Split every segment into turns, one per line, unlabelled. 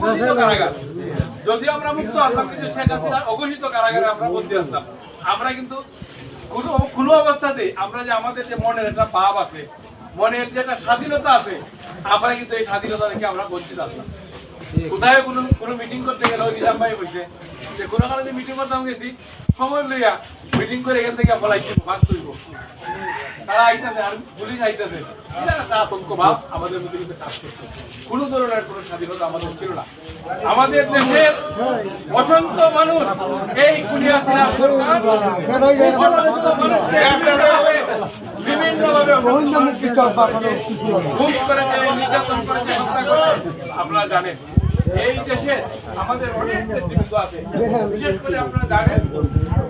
অঘোষিত কারাগার। যদি আমরা মুক্ত আসতাম কিন্তু শেখ হাসিনার অঘোষিত কারাগারে আমরা বন্দী আসতাম আমরা কিন্তু কোনো অবস্থাতে আমরা যে আমাদের যে মনের একটা ভাব আছে, মনের যে একটা স্বাধীনতা আছে, আমরা কিন্তু এই স্বাধীনতা থেকে আমরা বঞ্চিত আসলাম কোথায় কোনো কোনো মিটিং করতে গেলে ওই ভাই যে, কোনো কারণে মিটিং করতাম গেছি, সময় লইয়া মিটিং করে এখান থেকে তারা আইতেছে আর পুলিশ আইতেছে। আতঙ্ক ভাব আমাদের মধ্যে কিন্তু কাজ করছে। কোনো ধরনের কোনো স্বাধীনতা আমাদের ছিল না। আমাদের দেশের অসংখ্য মানুষ এই কুলিয়া খুন করেছে নির্যাতন করেছে, হত্যা করেছে, আপনারা জানেন। এই দেশে আমাদের অনেক নেতৃত্ব আছে। বিশেষ করে আপনারা জানেন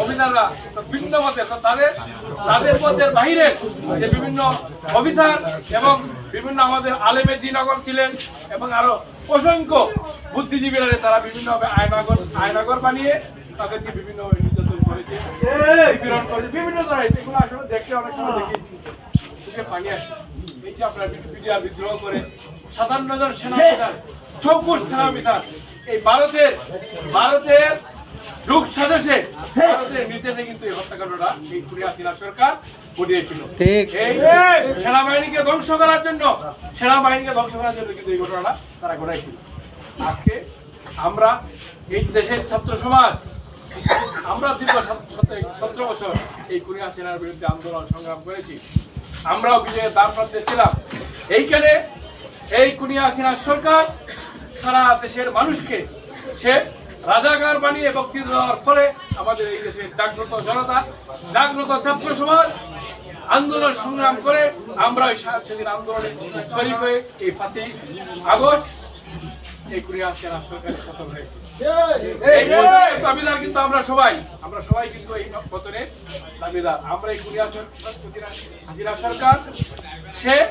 অফিসাররা বিভিন্ন মতে তাদের তাদের মধ্যে বাহিরে যে বিভিন্ন অফিসার এবং বিভিন্ন আমাদের আলেমে দিনগর ছিলেন এবং আরও অসংখ্য বুদ্ধিজীবীরা তারা বিভিন্নভাবে আয়নাগর আয়নাগর বানিয়ে তাদেরকে বিভিন্ন করেছে, নিপীড়ন করেছে, বিভিন্ন এগুলো আসলে দেখতে অনেক সময় আপনার বিডিআর বিদ্রোহ করে সাতান্ন জন সেনা অফিসার চৌকুশ সেনা অফিসার এই ভারতের ভারতের লোক সদস্যে ভারতের নির্দেশে কিন্তু এই হত্যাকাণ্ডটা এই কুরিয়া সিনা সরকার ঘটিয়েছিল। এই সেনাবাহিনীকে ধ্বংস করার জন্য সেনাবাহিনীকে ধ্বংস করার জন্য কিন্তু এই ঘটনাটা তারা ঘটাইছিল। আজকে আমরা এই দেশের ছাত্র সমাজ আমরা দীর্ঘ সতেরো বছর এই কুরিয়া সেনার বিরুদ্ধে আন্দোলন সংগ্রাম করেছি। আমরাও বিজয়ের দ্বার প্রান্তে ছিলাম। এইখানে এই কুনিয়া সিনহা সরকার সারা দেশের মানুষকে সে রাজাকার বানিয়ে বক্তৃতা দেওয়ার ফলে আমাদের এই দেশের জাগ্রত জনতা, জাগ্রত ছাত্র সমাজ আন্দোলন সংগ্রাম করে আমরা ওই সেদিন আন্দোলনে শরীর হয়ে এই পাঁচই আগস্ট এই কুরিয়া সেনা সরকারের পতন হয়েছে। কিন্তু আমরা সবাই। আমরা সবাই কিন্তু এই পতনের দাবিদার। আমরা এই সর- হাসিনা সরকার। সে